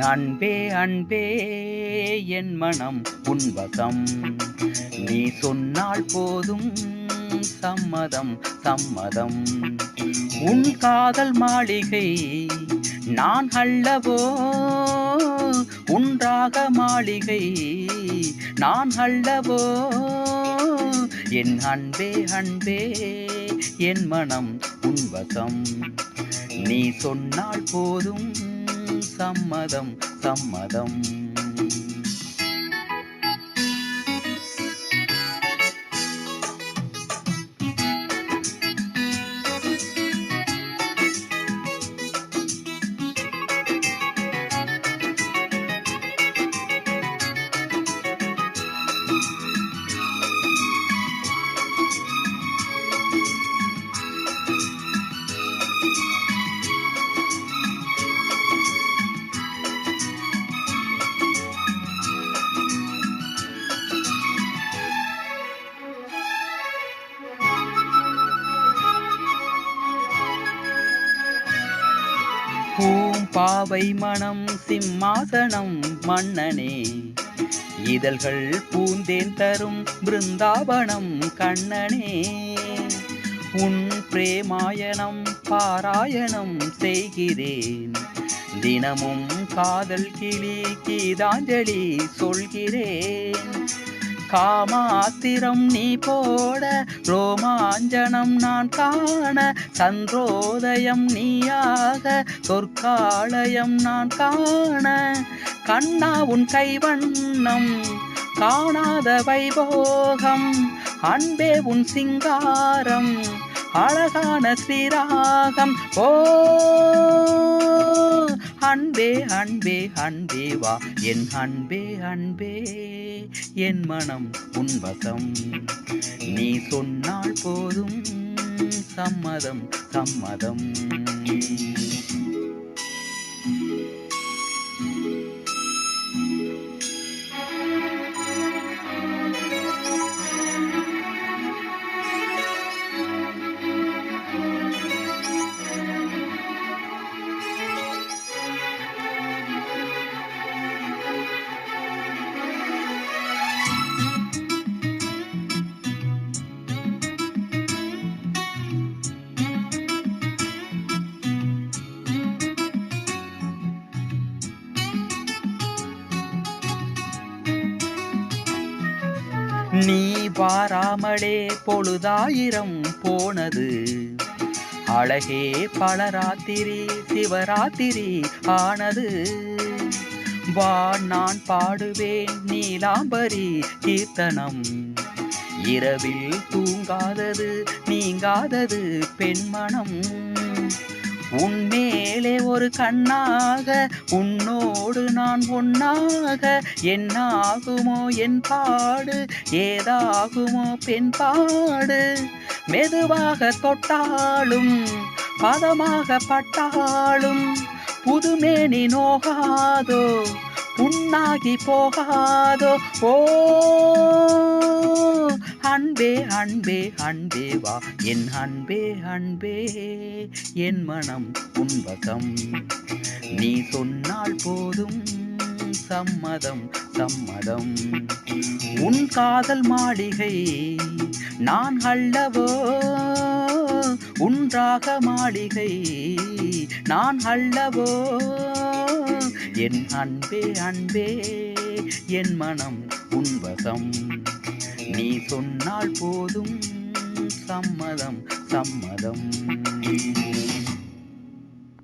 அன்பே அன்பே என் மனம் உன்வசம். நீ சொன்னால் போதும் சம்மதம் சம்மதம். உன் காதல் மாளிகை நான் அல்லவோ? உன்றாக மாளிகை நான் அல்லவோ? என் அன்பே அன்பே என் மனம் உன்வசம். நீ சொன்னால் போதும் சம்மதம் சம்மதம். பூம் பாவை மனம் சிம்மாசனம் மன்னனே. இதழ்கள் பூந்தேன் தரும் பிருந்தாவனம் கண்ணனே. உன் பிரேமாயணம் பாராயணம் செய்கிறேன். தினமும் காதல் கிளி கீதாஞ்சலி சொல்கிறேன். காமாத்திரம் நீ போட ரோமாஞ்சனம் நான் காண சந்திரோதயம் நீயாக சொற்காலயம் நான் காண. கண்ணா உன் கைவண்ணம் காணாத வைபோகம் அன்பே உன் சிங்காரம் அழகான ஸ்ரீராகம். ஓ அன்பே அன்பே அன்பே வா. என் அன்பே அன்பே என் மனம் உன்வசம் நீ சொன்னால் போதும் சம்மதம் சம்மதம். நீ பாராமலே பொழுதாயிரம் போனது. அழகே பல ராத்திரி சிவராத்திரி ஆனது. வா நான் பாடுவேன் நீலாம்பரி கீர்த்தனம். இரவில் தூங்காதது நீங்காதது பெண்மணம். உண்மை மேலே ஒரு கண்ணாக உன்னோடு நான் ஒன்னாக என்னாகுமோ என் பாடு ஏதாகுமோ பெண் பாடு. மெதுவாக தொட்டாலும் பதமாக பட்டாலும் புதுமேனி நோகாதோ புண்ணாகி போகாதோ. ஓ அன்பே அன்பே அன்பே வா. என் அன்பே அன்பே என் மனம் உன்வசம் நீ சொன்னால் போதும் சம்மதம் சம்மதம். உன் காதல் மாளிகை நான் அல்லவோ? உன்றாக மாளிகை நான் அல்லவோ? என் அன்பே அன்பே என் மனம் உன்வசம் நீ சொன்னால் போதும் சம்மதம் சம்மதம்.